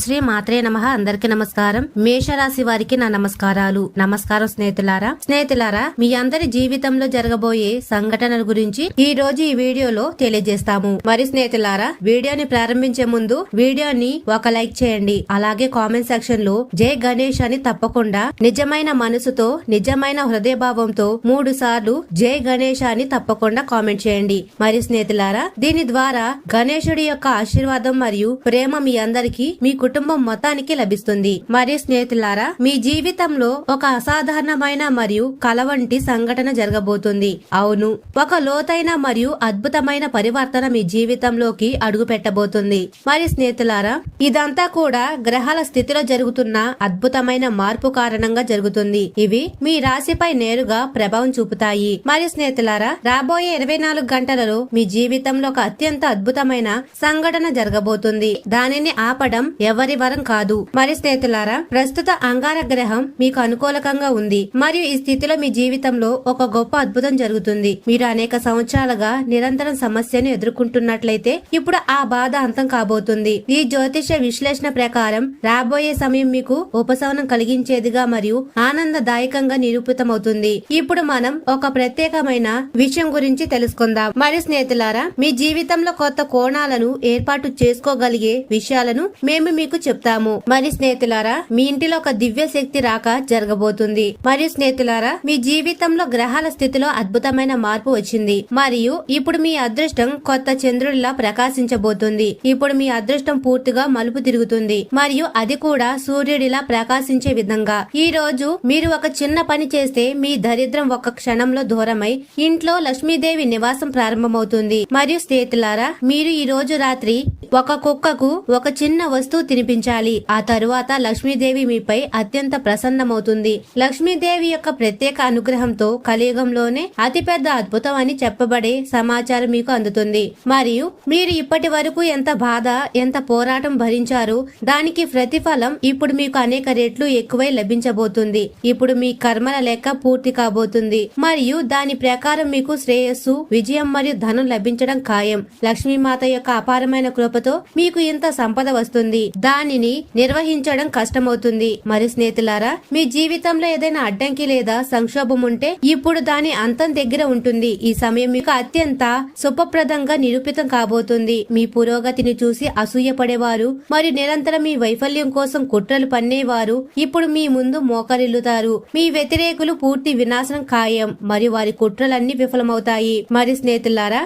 శ్రీ మాత్రే నమ. అందరికి నమస్కారం. మేషరాశి వారికి నా నమస్కారాలు. నమస్కారం స్నేహితులారా. స్నేహితులారా మీ అందరి జీవితంలో జరగబోయే సంఘటనల గురించి ఈ రోజు ఈ వీడియోలో తెలియజేస్తాము. మరి స్నేహితులారా వీడియోని ప్రారంభించే ముందు వీడియోని ఒక లైక్ చేయండి. అలాగే కామెంట్ సెక్షన్లో జై గణేష్ అని తప్పకుండా నిజమైన మనసుతో నిజమైన హృదయభావంతో మూడు సార్లు జై గణేష్ అని తప్పకుండా కామెంట్ చేయండి. మరి స్నేహితులారా దీని ద్వారా గణేశుడి యొక్క ఆశీర్వాదం మరియు ప్రేమ మీ అందరికి మీకు కుటుంబం మొత్తానికి లభిస్తుంది. మరియు స్నేహితులారా మీ జీవితంలో ఒక అసాధారణమైన మరియు కల వంటి సంఘటన జరగబోతుంది. అవును ఒక లోతైన మరియు అద్భుతమైన పరివర్తన మీ జీవితంలోకి అడుగు పెట్టబోతుంది మరి స్నేహితులారా ఇదంతా కూడా గ్రహాల స్థితిలో జరుగుతున్న అద్భుతమైన మార్పు కారణంగా జరుగుతుంది. ఇవి మీ రాశిపై నేరుగా ప్రభావం చూపుతాయి. మరి స్నేహితులారా రాబోయే ఇరవై నాలుగు గంటలలో మీ జీవితంలో ఒక అత్యంత అద్భుతమైన సంఘటన జరగబోతుంది. దానిని ఆపడం ఎవరి వరం కాదు. మరి స్నేహితులారా ప్రస్తుత అంగార గ్రహం మీకు అనుకూలకంగా ఉంది. మరియు ఈ స్థితిలో మీ జీవితంలో ఒక గొప్ప అద్భుతం జరుగుతుంది. మీరు అనేక సంవత్సరాలుగా నిరంతరం సమస్యను ఎదుర్కొంటున్నట్లయితే ఇప్పుడు ఆ బాధ అంతం కాబోతుంది. ఈ జ్యోతిష విశ్లేషణ ప్రకారం రాబోయే సమయం మీకు ఉపశమనం కలిగించేదిగా మరియు ఆనందదాయకంగా నిరూపితమవుతుంది. ఇప్పుడు మనం ఒక ప్రత్యేకమైన విషయం గురించి తెలుసుకుందాం. మరి స్నేహితులారా మీ జీవితంలో కొత్త కోణాలను ఏర్పాటు చేసుకోగలిగే విషయాలను మేము మీకు చెప్తాము. మరి స్నేహితులారా మీ ఇంటిలో ఒక దివ్య శక్తి రాక జరగబోతుంది. మరియు స్నేహితులారా మీ జీవితంలో గ్రహాల స్థితిలో అద్భుతమైన మార్పు వచ్చింది. మరియు ఇప్పుడు మీ అదృష్టం కొత్త చంద్రుడిలా ప్రకాశించబోతుంది. ఇప్పుడు మీ అదృష్టం పూర్తిగా మలుపు తిరుగుతుంది. మరియు అది కూడా సూర్యుడిలా ప్రకాశించే విధంగా. ఈ రోజు మీరు ఒక చిన్న పని చేస్తే మీ దరిద్రం ఒక క్షణంలో దూరమై ఇంట్లో లక్ష్మీదేవి నివాసం ప్రారంభమవుతుంది. మరియు స్నేహితులారా మీరు ఈ రోజు రాత్రి ఒక కుక్కకు ఒక చిన్న వస్తువు తినిపించాలి. ఆ తరువాత లక్ష్మీదేవి మీపై అత్యంత ప్రసన్నమవుతుంది. లక్ష్మీదేవి యొక్క ప్రత్యేక అనుగ్రహంతో కలియుగంలోనే అతిపెద్ద అద్భుతం అని చెప్పబడే సమాచారం మీకు అందుతుంది. మరియు మీరు ఇప్పటి వరకు ఎంత బాధ ఎంత పోరాటం భరించారో దానికి ప్రతిఫలం ఇప్పుడు మీకు అనేక రెట్లు ఎక్కువై లభించబోతుంది. ఇప్పుడు మీ కర్మల లెక్క పూర్తి కాబోతుంది. మరియు దాని ప్రకారం మీకు శ్రేయస్సు విజయం మరియు ధనం లభించడం ఖాయం. లక్ష్మీమాత యొక్క అపారమైన కృపతో మీకు ఇంత సంపద వస్తుంది. దానిని నిర్వహించడం కష్టమవుతుంది. మరి స్నేహితులారా మీ జీవితంలో ఏదైనా అడ్డంకి లేదా సంక్షోభం ఉంటే ఇప్పుడు దాని అంతం దగ్గర ఉంటుంది. ఈ సమయం మీకు అత్యంత శుభప్రదంగా నిరూపితం కాబోతుంది. మీ పురోగతిని చూసి అసూయపడేవారు మరియు నిరంతరం మీ వైఫల్యం కోసం కుట్రలు పన్నేవారు ఇప్పుడు మీ ముందు మోకరిల్లుతారు. మీ వ్యతిరేకులు పూర్తి వినాశనం ఖాయం మరియు వారి కుట్రలన్నీ విఫలమవుతాయి. మరి స్నేహితులారా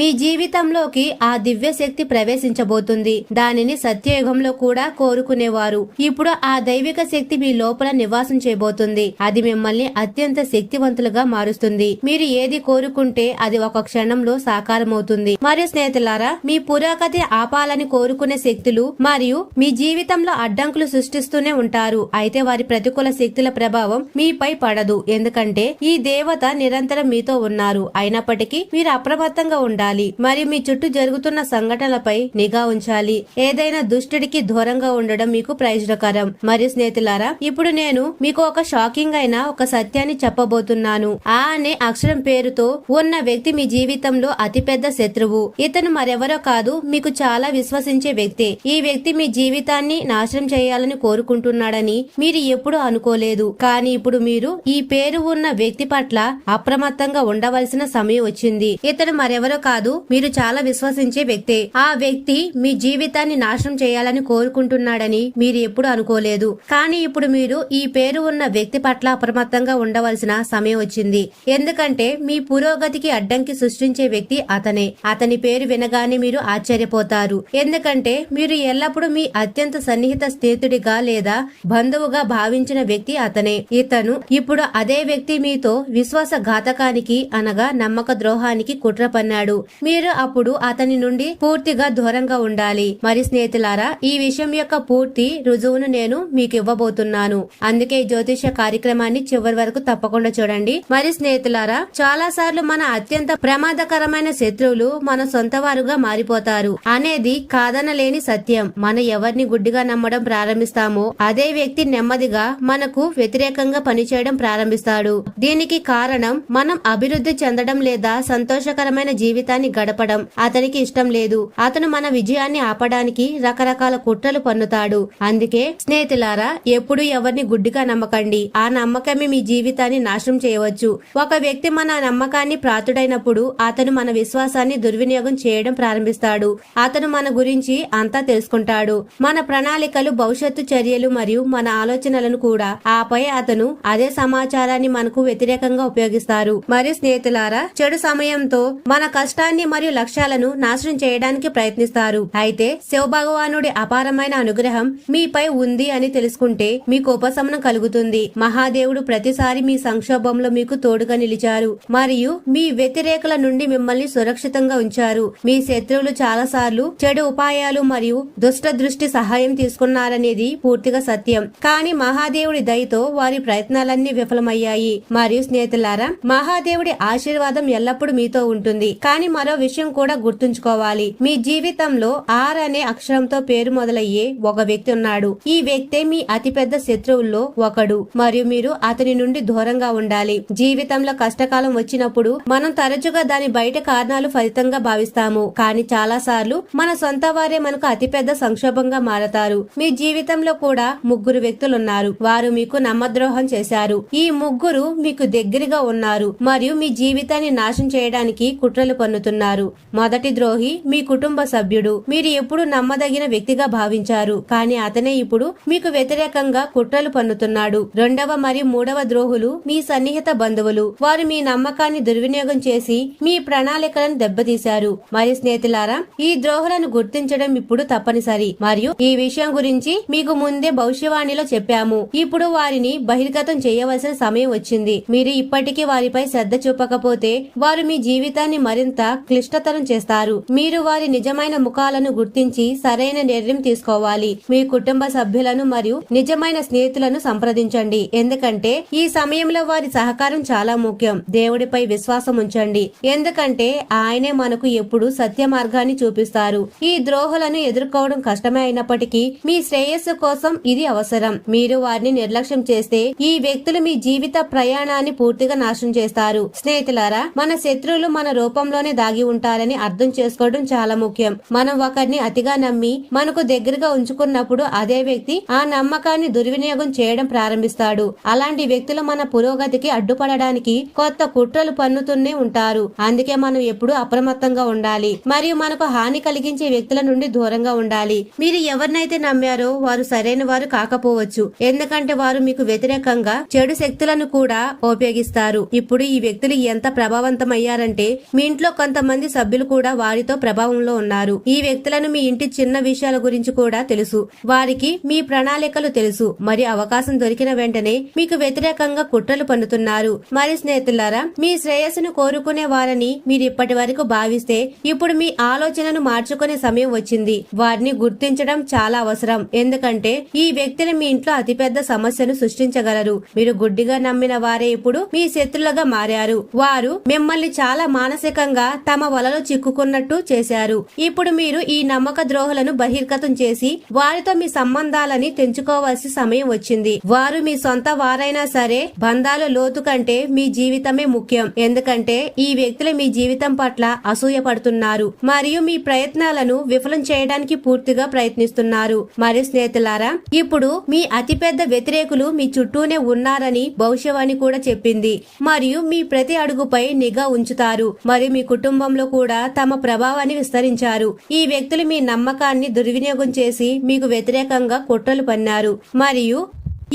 మీ జీవితంలోకి ఆ దివ్య శక్తి ప్రవేశించబోతుంది. దానిని సత్యయుగంలో కూడా కోరుకునేవారు. ఇప్పుడు ఆ దైవిక శక్తి మీ లోపల నివాసం చేయబోతుంది. అది మిమ్మల్ని అత్యంత శక్తివంతులుగా మారుస్తుంది. మీరు ఏది కోరుకుంటే అది ఒక క్షణంలో సాకారమవుతుంది. మరియు స్నేహితులారా మీ పురోగతి ఆపాలని కోరుకునే శక్తులు మరియు మీ జీవితంలో అడ్డంకులు సృష్టిస్తూనే ఉంటారు. అయితే వారి ప్రతికూల శక్తుల ప్రభావం మీపై పడదు. ఎందుకంటే ఈ దేవత నిరంతరం మీతో ఉన్నారు. అయినప్పటికీ మీరు అప్రమత్తంగా ఉండాలి. మరియు మీ చుట్టూ జరుగుతున్న సంఘటనలపై నిఘా ఉంచాలి. ఏదైనా దుష్టుడికి దూరంగా ఉండడం మీకు ప్రయోజనకరం. మరియు స్నేహితులారా ఇప్పుడు నేను మీకు ఒక షాకింగ్ అయిన ఒక సత్యాన్ని చెప్పబోతున్నాను. ఆ అనే అక్షరం పేరుతో ఉన్న వ్యక్తి మీ జీవితంలో అతిపెద్ద శత్రువు. ఇతను మరెవరో కాదు మీకు చాలా విశ్వసించే వ్యక్తి. ఈ వ్యక్తి మీ జీవితాన్ని నాశనం చేయాలని కోరుకుంటున్నాడని మీరు ఎప్పుడు అనుకోలేదు. కానీ ఇప్పుడు మీరు ఈ పేరు ఉన్న వ్యక్తి పట్ల అప్రమత్తంగా ఉండవలసిన సమయం వచ్చింది. ఇతను మరెవరో కాదు మీరు చాలా విశ్వసించే వ్యక్తే. ఆ వ్యక్తి మీ జీవితాన్ని నాశనం చేయాలని కోరుకుంటున్నాడని మీరు ఎప్పుడు అనుకోలేదు. కానీ ఇప్పుడు మీరు ఈ పేరు ఉన్న వ్యక్తి పట్ల అప్రమత్తంగా ఉండవలసిన సమయం వచ్చింది. ఎందుకంటే మీ పురోగతికి అడ్డంకి సృష్టించే వ్యక్తి అతనే. అతని పేరు వినగానే మీరు ఆశ్చర్యపోతారు. ఎందుకంటే మీరు ఎల్లప్పుడూ మీ అత్యంత సన్నిహిత స్నేహితుడిగా లేదా బంధువుగా భావించిన వ్యక్తి అతనే. ఇతను ఇప్పుడు అదే వ్యక్తి మీతో విశ్వాస ఘాతకానికి అనగా నమ్మక ద్రోహానికి కుట్ర పన్నాడు మీరు అప్పుడు అతని నుండి పూర్తిగా దూరంగా ఉండాలి. మరి స్నేహితులారా ఈ విషయం యొక్క పూర్తి రుజువును నేను మీకు ఇవ్వబోతున్నాను. అందుకే జ్యోతిష కార్యక్రమాన్ని చివరి వరకు తప్పకుండా చూడండి. మరి స్నేహితులారా చాలా సార్లు మన అత్యంత ప్రమాదకరమైన శత్రువులు మన సొంత వారుగా మారిపోతారు. అనేది కాదనలేని సత్యం. మన ఎవరిని గుడ్డిగా నమ్మడం ప్రారంభిస్తామో అదే వ్యక్తి నెమ్మదిగా మనకు వ్యతిరేకంగా పనిచేయడం ప్రారంభిస్తాడు. దీనికి కారణం మనం అభివృద్ధి చెందడం లేదా సంతోషకరమైన జీవితం జీవితాన్ని గడపడం అతనికి ఇష్టం లేదు. అతను మన విజయాన్ని ఆపడానికి రకరకాల కుట్రలు పన్నుతాడు. అందుకే స్నేహితులారా ఎప్పుడు ఎవరిని గుడ్డిగా నమ్మకండి. ఆ నమ్మకమే మీ జీవితాన్ని నాశనం చేయవచ్చు. ఒక వ్యక్తి మన నమ్మకాన్ని ప్రాతుడైనప్పుడు అతను మన విశ్వాసాన్ని దుర్వినియోగం చేయడం ప్రారంభిస్తాడు. అతను మన గురించి అంతా తెలుసుకుంటాడు. మన ప్రణాళికలు భవిష్యత్తు చర్యలు మరియు మన ఆలోచనలను కూడా. ఆపై అతను అదే సమాచారాన్ని మనకు వ్యతిరేకంగా ఉపయోగిస్తారు. మరియు స్నేహితులారా చెడు సమయంతో మన కష్టాన్ని మరియు లక్ష్యాలను నాశనం చేయడానికి ప్రయత్నిస్తారు. అయితే శివ భగవానుడి అపారమైన అనుగ్రహం మీపై ఉంది అని తెలుసుకుంటే మీకు ఉపశమనం కలుగుతుంది. మహాదేవుడు ప్రతిసారి మీ సంక్షోభంలో మీకు తోడుగా నిలిచారు. మరియు మీ వ్యతిరేకల నుండి మిమ్మల్ని సురక్షితంగా ఉంచారు. మీ శత్రువులు చాలాసార్లు చెడు ఉపాయాలు మరియు దుష్ట దృష్టి సహాయం తీసుకున్నారనేది పూర్తిగా సత్యం. కానీ మహాదేవుడి దయతో వారి ప్రయత్నాలన్నీ విఫలమయ్యాయి. మరియు స్నేహితులారా మహాదేవుడి ఆశీర్వాదం ఎల్లప్పుడూ మీతో ఉంటుంది. కానీ మరో విషయం కూడా గుర్తుంచుకోవాలి. మీ జీవితంలో ఆర్ అనే అక్షరంతో పేరు మొదలయ్యే ఒక వ్యక్తి ఉన్నాడు. ఈ వ్యక్తే మీ అతిపెద్ద శత్రువుల్లో ఒకడు. మరియు మీరు అతని నుండి దూరంగా ఉండాలి. జీవితంలో కష్టకాలం వచ్చినప్పుడు మనం తరచుగా దాని బయట కారణాలు ఫలితంగా భావిస్తాము. కానీ చాలా సార్లు మన సొంత వారే మనకు అతిపెద్ద సంక్షోభంగా మారతారు. మీ జీవితంలో కూడా ముగ్గురు వ్యక్తులున్నారు వారు మీకు నమ్మద్రోహం చేశారు. ఈ ముగ్గురు మీకు దగ్గరగా ఉన్నారు. మరియు మీ జీవితాన్ని నాశనం చేయడానికి కుట్రలు పన్నుతున్నారు మొదటి ద్రోహి మీ కుటుంబ సభ్యుడు. మీరు ఎప్పుడు నమ్మదగిన వ్యక్తిగా భావించారు. కానీ అతనే ఇప్పుడు మీకు వ్యతిరేకంగా కుట్రలు పన్నుతున్నాడు. రెండవ మరియు మూడవ ద్రోహులు మీ సన్నిహిత బంధువులు. వారు మీ నమ్మకాన్ని దుర్వినియోగం చేసి మీ ప్రణాళికలను దెబ్బతీశారు. మరి స్నేహితులారా ఈ ద్రోహులను గుర్తించడం ఇప్పుడు తప్పనిసరి. మరియు ఈ విషయం గురించి మీకు ముందే భవిష్యవాణిలో చెప్పాము. ఇప్పుడు వారిని బహిర్గతం చేయవలసిన సమయం వచ్చింది. మీరు ఇప్పటికీ వారిపై శ్రద్ధ చూపకపోతే వారు మీ జీవితాన్ని మరింత క్లిష్టతరం చేస్తారు. మీరు వారి నిజమైన ముఖాలను గుర్తించి సరైన నిర్ణయం తీసుకోవాలి. మీ కుటుంబ సభ్యులను మరియు నిజమైన స్నేహితులను సంప్రదించండి. ఎందుకంటే ఈ సమయంలో వారి సహకారం చాలా ముఖ్యం. దేవుడిపై విశ్వాసం ఉంచండి. ఎందుకంటే ఆయనే మనకు ఎప్పుడు సత్య మార్గాన్ని చూపిస్తారు. ఈ ద్రోహులను ఎదుర్కోవడం కష్టమే అయినప్పటికీ మీ శ్రేయస్సు కోసం ఇది అవసరం. మీరు వారిని నిర్లక్ష్యం చేస్తే ఈ వ్యక్తులు మీ జీవిత ప్రయాణాన్ని పూర్తిగా నాశనం చేస్తారు. స్నేహితులారా మన శత్రువులు మన రూపంలోనే దాగి ఉంటారని అర్థం చేసుకోవడం చాలా ముఖ్యం. మనం ఒకరిని అతిగా నమ్మి మనకు దగ్గరగా ఉంచుకున్నప్పుడు అదే వ్యక్తి ఆ నమ్మకాన్ని దుర్వినియోగం చేయడం ప్రారంభిస్తాడు. అలాంటి వ్యక్తులు మన పురోగతికి అడ్డుపడడానికి కొత్త కుట్రలు పన్నుతూనే ఉంటారు. అందుకే మనం ఎప్పుడూ అప్రమత్తంగా ఉండాలి. మరియు మనకు హాని కలిగించే వ్యక్తుల నుండి దూరంగా ఉండాలి. మీరు ఎవరినైతే నమ్మారో వారు సరైన వారు కాకపోవచ్చు. ఎందుకంటే వారు మీకు వ్యతిరేకంగా చెడు శక్తులను కూడా ఉపయోగిస్తారు. ఇప్పుడు ఈ వ్యక్తులు ఎంత ప్రభావవంతమయ్యారంటే మీ ఇంట్లో కొంతమంది సభ్యులు కూడా వారితో ప్రభావంలో ఉన్నారు. ఈ వ్యక్తులను మీ ఇంటి చిన్న విషయాల గురించి కూడా తెలుసు. వారికి మీ ప్రణాళికలు తెలుసు. మరి అవకాశం దొరికిన వెంటనే మీకు వ్యతిరేకంగా కుట్రలు పన్నుతున్నారు. మరి స్నేహితులారా మీ శ్రేయస్సును కోరుకునే వారని మీరు ఇప్పటి వరకు భావిస్తే ఇప్పుడు మీ ఆలోచనను మార్చుకునే సమయం వచ్చింది. వారిని గుర్తించడం చాలా అవసరం. ఎందుకంటే ఈ వ్యక్తులు మీ ఇంట్లో అతిపెద్ద సమస్యను సృష్టించగలరు. మీరు గుడ్డిగా నమ్మిన వారే ఇప్పుడు మీ శత్రులుగా మారారు. వారు మిమ్మల్ని చాలా మానసికంగా తమ వలలో చిక్కుకున్నట్టు చేశారు. ఇప్పుడు మీరు ఈ నమ్మక ద్రోహులను బహిర్గతం చేసి వారితో మీ సంబంధాలని తెంచుకోవాల్సిన సమయం వచ్చింది. వారు మీ సొంత వారైనా సరే బంధాల లోతు కంటే మీ జీవితమే ముఖ్యం. ఎందుకంటే ఈ వ్యక్తులు మీ జీవితం పట్ల అసూయ పడుతున్నారు. మరియు మీ ప్రయత్నాలను విఫలం చేయడానికి పూర్తిగా ప్రయత్నిస్తున్నారు. మరియు స్నేహితులారా ఇప్పుడు మీ అతిపెద్ద వ్యతిరేకులు మీ చుట్టూనే ఉన్నారని భవిష్యవాణి కూడా చెప్పింది. మరియు మీ ప్రతి అడుగుపై నిఘా ఉంచుతారు. మరియు మీ కుటుంబంలో కూడా తమ ప్రభావాన్ని విస్తరించారు. ఈ వ్యక్తులు మీ నమ్మకాన్ని దుర్వినియోగం చేసి మీకు వ్యతిరేకంగా కుట్రలు పన్నారు. మరియు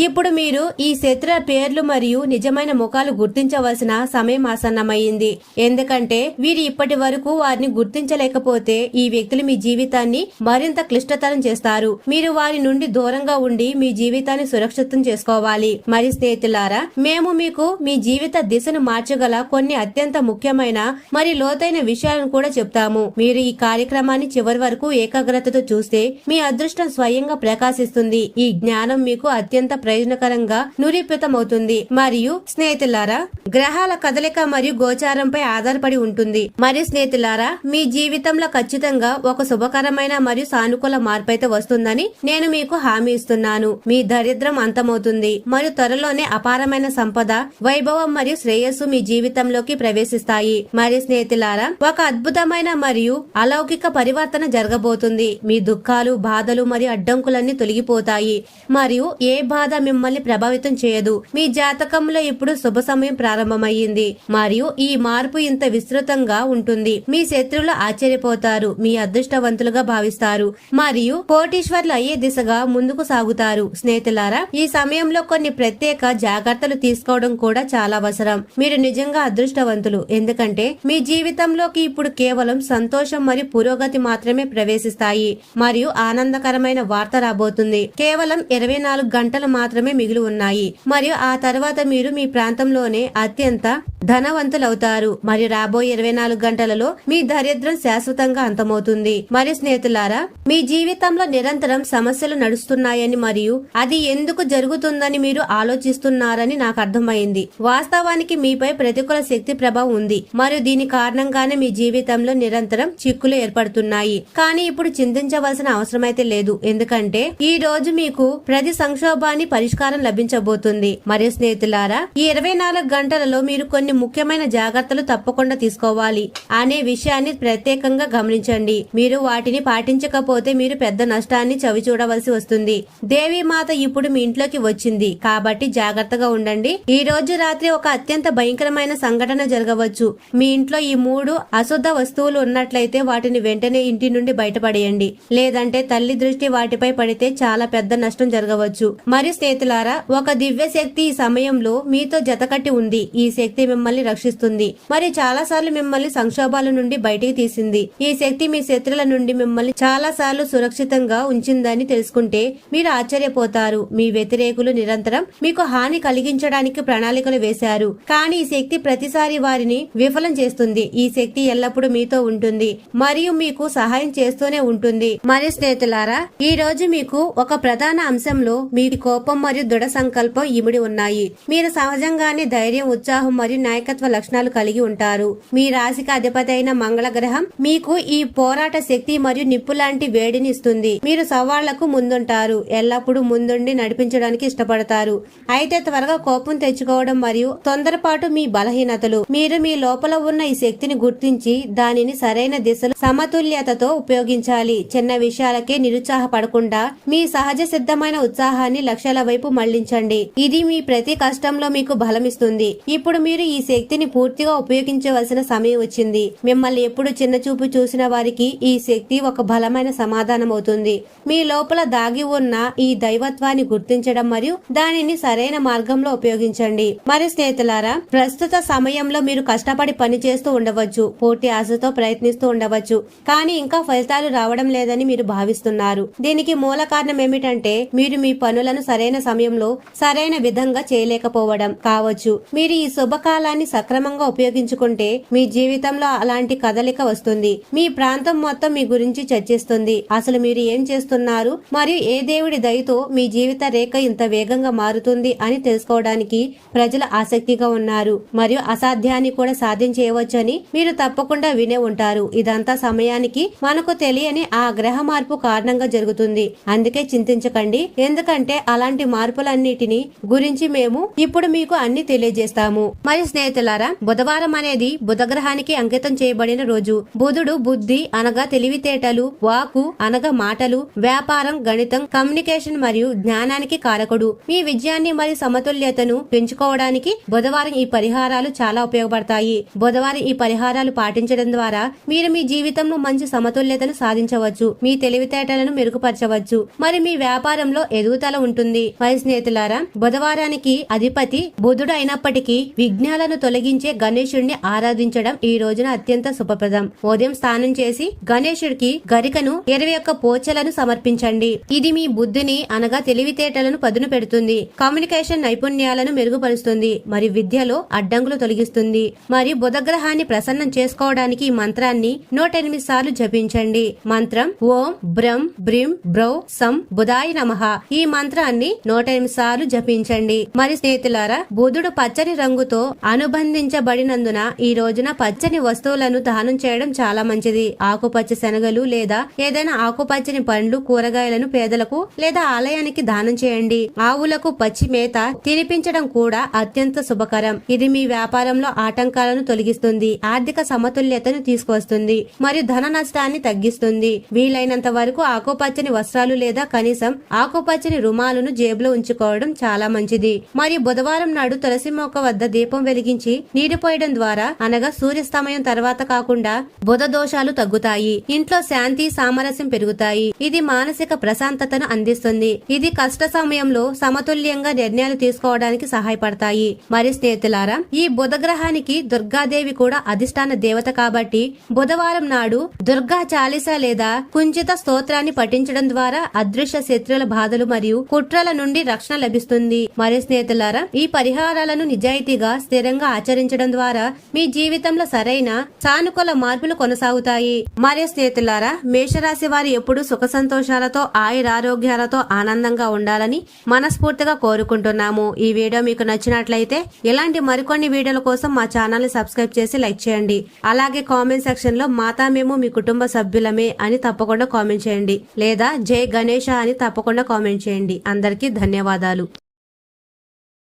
ఇప్పుడు మీరు ఈ శత్రుల పేర్లు మరియు నిజమైన ముఖాలు గుర్తించవలసిన సమయం ఆసన్నమైంది. ఎందుకంటే వీరు ఇప్పటి వరకు వారిని గుర్తించలేకపోతే ఈ వ్యక్తులు మీ జీవితాన్ని మరింత క్లిష్టతరం చేస్తారు. మీరు వారి నుండి దూరంగా ఉండి మీ జీవితాన్ని సురక్షితం చేసుకోవాలి. మరి స్నేహితులారా మేము మీకు మీ జీవిత దిశను మార్చగల కొన్ని అత్యంత ముఖ్యమైన మరి లోతైన విషయాలను కూడా చెప్తాము. మీరు ఈ కార్యక్రమాన్ని చివరి వరకు ఏకాగ్రతతో చూస్తే మీ అదృష్టం స్వయంగా ప్రకాశిస్తుంది. ఈ జ్ఞానం మీకు అత్యంత ప్రయోజనకరంగా నిరూపితమవుతుంది మరియు స్నేహితులారా గ్రహాల కదలిక మరియు గోచారంపై ఆధారపడి ఉంటుంది. మరియు స్నేహితులారా మీ జీవితంలో ఖచ్చితంగా ఒక శుభకరమైన మరియు సానుకూల మార్పు అయితే వస్తుందని నేను మీకు హామీ ఇస్తున్నాను. మీ దరిద్రం అంతమవుతుంది. మరియు త్వరలోనే అపారమైన సంపద వైభవం మరియు శ్రేయస్సు మీ జీవితంలోకి ప్రవేశిస్తాయి. మరియు స్నేహితులారా ఒక అద్భుతమైన మరియు అలౌకిక పరివర్తన జరగబోతుంది. మీ దుఃఖాలు బాధలు మరియు అడ్డంకులన్నీ తొలగిపోతాయి. మరియు ఏ బాధ మిమ్మల్ని ప్రభావితం చేయదు. మీ జాతకంలో ఇప్పుడు శుభ సమయం ప్రారంభమయ్యింది. మరియు ఈ మార్పు ఇంత విస్తృతంగా ఉంటుంది. మీ శత్రువులు ఆశ్చర్యపోతారు. మీ అదృష్టవంతులుగా భావిస్తారు. మరియు కోటీశ్వర్లు అయ్యే దిశగా ముందుకు సాగుతారు. స్నేహితులారా ఈ సమయంలో కొన్ని ప్రత్యేక జాగ్రత్తలు తీసుకోవడం కూడా చాలా అవసరం. మీరు నిజంగా అదృష్టవంతులు. ఎందుకంటే మీ జీవితంలోకి ఇప్పుడు కేవలం సంతోషం మరియు పురోగతి మాత్రమే ప్రవేశిస్తాయి. మరియు ఆనందకరమైన వార్త రాబోతుంది. కేవలం ఇరవై నాలుగు గంటలు మాత్రమే మాత్రమే మిగిలి ఉన్నాయి. మరియు ఆ తర్వాత మీరు మీ ప్రాంతంలోనే అత్యంత ధనవంతులవుతారు. మరియు రాబోయే ఇరవై నాలుగు గంటలలో మీ దరిద్రం శాశ్వతంగా అంతమవుతుంది. మరియు స్నేహితులారా మీ జీవితంలో నిరంతరం సమస్యలు నడుస్తున్నాయని మరియు అది ఎందుకు జరుగుతుందని మీరు ఆలోచిస్తున్నారని నాకు అర్థమైంది. వాస్తవానికి మీపై ప్రతికూల శక్తి ప్రభావం ఉంది. మరియు దీని కారణంగానే మీ జీవితంలో నిరంతరం చిక్కులు ఏర్పడుతున్నాయి. కానీ ఇప్పుడు చింతించవలసిన అవసరమైతే లేదు. ఎందుకంటే ఈ రోజు మీకు ప్రతి సంక్షోభాన్ని పరిష్కారం లభించబోతుంది. మరియు స్నేహితులారా ఈ ఇరవై నాలుగు గంటలలో మీరు కొన్ని ముఖ్యమైన జాగ్రత్తలు తప్పకుండా తీసుకోవాలి. అనే విషయాన్ని ప్రత్యేకంగా గమనించండి. మీరు వాటిని పాటించకపోతే మీరు పెద్ద నష్టాన్ని చవి చూడవలసి వస్తుంది. దేవి మాత ఇప్పుడు మీ ఇంట్లోకి వచ్చింది. కాబట్టి జాగ్రత్తగా ఉండండి. ఈ రోజు రాత్రి ఒక అత్యంత భయంకరమైన సంఘటన జరగవచ్చు. మీ ఇంట్లో ఈ మూడు అశుద్ధ వస్తువులు ఉన్నట్లయితే వాటిని వెంటనే ఇంటి నుండి బయటపడేయండి. లేదంటే తల్లి దృష్టి వాటిపై పడితే చాలా పెద్ద నష్టం జరగవచ్చు. మరియు స్నేహితులారా ఒక దివ్య శక్తి ఈ సమయంలో మీతో జతకట్టి ఉంది. ఈ శక్తి మిమ్మల్ని రక్షిస్తుంది. మరి చాలా సార్లు మిమ్మల్ని సంక్షోభాల నుండి బయటికి తీసింది. ఈ శక్తి మీ శత్రుల నుండి మిమ్మల్ని చాలా సార్లు సురక్షితంగా ఉంచిందని తెలుసుకుంటే మీరు ఆశ్చర్యపోతారు. మీ వ్యతిరేకులు నిరంతరం మీకు హాని కలిగించడానికి ప్రణాళికలు వేశారు. కానీ ఈ శక్తి ప్రతిసారి వారిని విఫలం చేస్తుంది. ఈ శక్తి ఎల్లప్పుడూ మీతో ఉంటుంది. మరియు మీకు సహాయం చేస్తూనే ఉంటుంది. మరి స్నేహితులారా ఈ రోజు మీకు ఒక ప్రధాన అంశంలో మీ కోపం కోపం మరియు దృఢ సంకల్పం ఇమిడి ఉన్నాయి. మీరు సహజంగానే ధైర్యం ఉత్సాహం మరియు నాయకత్వ లక్షణాలు కలిగి ఉంటారు. మీ రాశికి అధిపతి అయిన మంగళ గ్రహం మీకు ఈ పోరాట శక్తి మరియు నిప్పు లాంటి వేడిని ఇస్తుంది. మీరు సవాళ్ళకు ముందుంటారు. ఎల్లప్పుడూ ముందుండి నడిపించడానికి ఇష్టపడతారు. అయితే త్వరగా కోపం తెచ్చుకోవడం మరియు తొందరపాటు మీ బలహీనతలు. మీరు మీ లోపల ఉన్న ఈ శక్తిని గుర్తించి దానిని సరైన దిశలో సమతుల్యతతో ఉపయోగించాలి. చిన్న విషయాలకే నిరుత్సాహపడకుండా మీ సహజ సిద్ధమైన ఉత్సాహాన్ని లక్ష్యాల వైపు మళ్ళించండి. ఇది మీ ప్రతి కష్టంలో మీకు బలమిస్తుంది. ఇప్పుడు మీరు ఈ శక్తిని పూర్తిగా ఉపయోగించవలసిన సమయం వచ్చింది. మిమ్మల్ని ఎప్పుడు చిన్న చూపు చూసిన వారికి ఈ శక్తి ఒక బలమైన సమాధానం అవుతుంది. మీ లోపల దాగి ఉన్న ఈ దైవత్వాన్ని గుర్తించడం మరియు దానిని సరైన మార్గంలో ఉపయోగించండి. మరి స్నేహితులారా ప్రస్తుత సమయంలో మీరు కష్టపడి పని చేస్తూ ఉండవచ్చు పోటీ ఆశతో ప్రయత్నిస్తూ ఉండవచ్చు కానీ ఇంకా ఫలితాలు రావడం లేదని మీరు భావిస్తున్నారు. దీనికి మూల కారణం ఏమిటంటే మీరు మీ పనులను సరైన సమయంలో సరైన విధంగా చేయలేకపోవడం కావచ్చు. మీరు ఈ శుభకాలాన్ని సక్రమంగా ఉపయోగించుకుంటే మీ జీవితంలో అలాంటి కదలిక వస్తుంది. మీ ప్రాంతం మొత్తం మీ గురించి చర్చిస్తుంది. అసలు మీరు ఏం చేస్తున్నారు? మరియు ఏ దేవుడి దయతో మీ జీవిత రేఖ ఇంత వేగంగా మారుతుంది అని తెలుసుకోవడానికి ప్రజలు ఆసక్తిగా ఉన్నారు. మరియు అసాధ్యాన్ని కూడా సాధించేయవచ్చని మీరు తప్పకుండా వినే ఉంటారు. ఇదంతా సమయానికి మనకు తెలియని ఆ గ్రహ మార్పు కారణంగా జరుగుతుంది. అందుకే చింతించకండి. ఎందుకంటే అలాంటి మార్పులన్నిటిని గురించి మేము ఇప్పుడు మీకు అన్ని తెలియజేస్తాము. మరి స్నేహితులారా బుధవారం అనేది బుధగ్రహానికి అంకితం చేయబడిన రోజు. బుధుడు బుద్ధి అనగా తెలివితేటలు వాకు అనగా మాటలు వ్యాపారం గణితం కమ్యూనికేషన్ మరియు జ్ఞానానికి కారకుడు. మీ విజయాన్ని మరియు సమతుల్యతను పెంచుకోవడానికి బుధవారం ఈ పరిహారాలు చాలా ఉపయోగపడతాయి. బుధవారం ఈ పరిహారాలు పాటించడం ద్వారా మీరు మీ జీవితంలో మంచి సమతుల్యతను సాధించవచ్చు. మీ తెలివితేటలను మెరుగుపరచవచ్చు. మరి మీ వ్యాపారంలో ఎదుగుదల ఉంటుంది. మరి స్నేహితులారా బుధవారానికి అధిపతి బుధుడు అయినప్పటికీ విఘ్నాలను తొలగించే గణేశుడిని ఆరాధించడం ఈ రోజున అత్యంత శుభప్రదం. ఉదయం స్నానం చేసి గణేశుడికి గరికను ఇరవై ఒక్క పోచలను సమర్పించండి. ఇది మీ బుద్ధిని అనగా తెలివితేటలను పదును పెడుతుంది. కమ్యూనికేషన్ నైపుణ్యాలను మెరుగుపరుస్తుంది. మరియు విద్యలో అడ్డంకులు తొలగిస్తుంది. మరియు బుధగ్రహాన్ని ప్రసన్నం చేసుకోవడానికి ఈ మంత్రాన్ని నూట ఎనిమిది సార్లు జపించండి. మంత్రం ఓం బ్రం బ్రిం బ్రౌ సం బుధాయ నమః. ఈ మంత్రాన్ని నూట ఎనిమిది సార్లు జపించండి. మరి స్నేహితులారా బుధుడు పచ్చని రంగుతో అనుబంధించబడినందున ఈ రోజున పచ్చని వస్తువులను దానం చేయడం చాలా మంచిది. ఆకుపచ్చ శనగలు లేదా ఏదైనా ఆకుపచ్చని పండ్లు కూరగాయలను పేదలకు లేదా ఆలయానికి దానం చేయండి. ఆవులకు పచ్చి మేత తినిపించడం కూడా అత్యంత శుభకరం. ఇది మీ వ్యాపారంలో ఆటంకాలను తొలగిస్తుంది ఆర్థిక సమతుల్యతను తీసుకువస్తుంది మరియు ధన నష్టాన్ని తగ్గిస్తుంది. వీలైనంత వరకు ఆకుపచ్చని వస్త్రాలు లేదా కనీసం ఆకుపచ్చని రుమాలను జేబులో ఉంచుకోవడం చాలా మంచిది. మరియు బుధవారం నాడు తులసి మొక్క వద్ద దీపం వెలిగించి నీరు పోయడం ద్వారా అనగా సూర్యాస్తమయం తర్వాత కాకుండా బుధ దోషాలు తగ్గుతాయి. ఇంట్లో శాంతి సామరస్యం పెరుగుతాయి. ఇది మానసిక ప్రశాంతతను అందిస్తుంది. ఇది కష్ట సమయంలో సమతుల్యంగా నిర్ణయాలు తీసుకోవడానికి సహాయపడతాయి. మరి స్నేహితులారా ఈ బుధ గ్రహానికి దుర్గాదేవి కూడా అధిష్టాన దేవత కాబట్టి బుధవారం నాడు దుర్గా చాలీస లేదా కుంచిత స్తోత్రాన్ని పఠించడం ద్వారా అదృశ్య శత్రుల బాధలు మరియు కుట్రల నుండి రక్షణ లభిస్తుంది. మరి స్నేహితులారా ఈ పరిహారాలను నిజాయితీగా స్థిరంగా ఆచరించడం ద్వారా మీ జీవితంలో సరైన సానుకూల మార్పులు కొనసాగుతాయి. మరి స్నేహితులారా మేషరాశి వారు ఎప్పుడు సుఖ సంతోషాలతో ఆయురారోగ్యాలతో ఆనందంగా ఉండాలని మనస్ఫూర్తిగా కోరుకుంటున్నాము. ఈ వీడియో మీకు నచ్చినట్లయితే ఇలాంటి మరికొన్ని వీడియోల కోసం మా ఛానల్ని సబ్స్క్రైబ్ చేసి లైక్ చేయండి. అలాగే కామెంట్ సెక్షన్లో మాతా మేము మీ కుటుంబ సభ్యులమే అని తప్పకుండా కామెంట్ చేయండి. లేదా జై గణేష అని తప్పకుండా కామెంట్ చేయండి. అందరికీ ధన్యవాదాలు.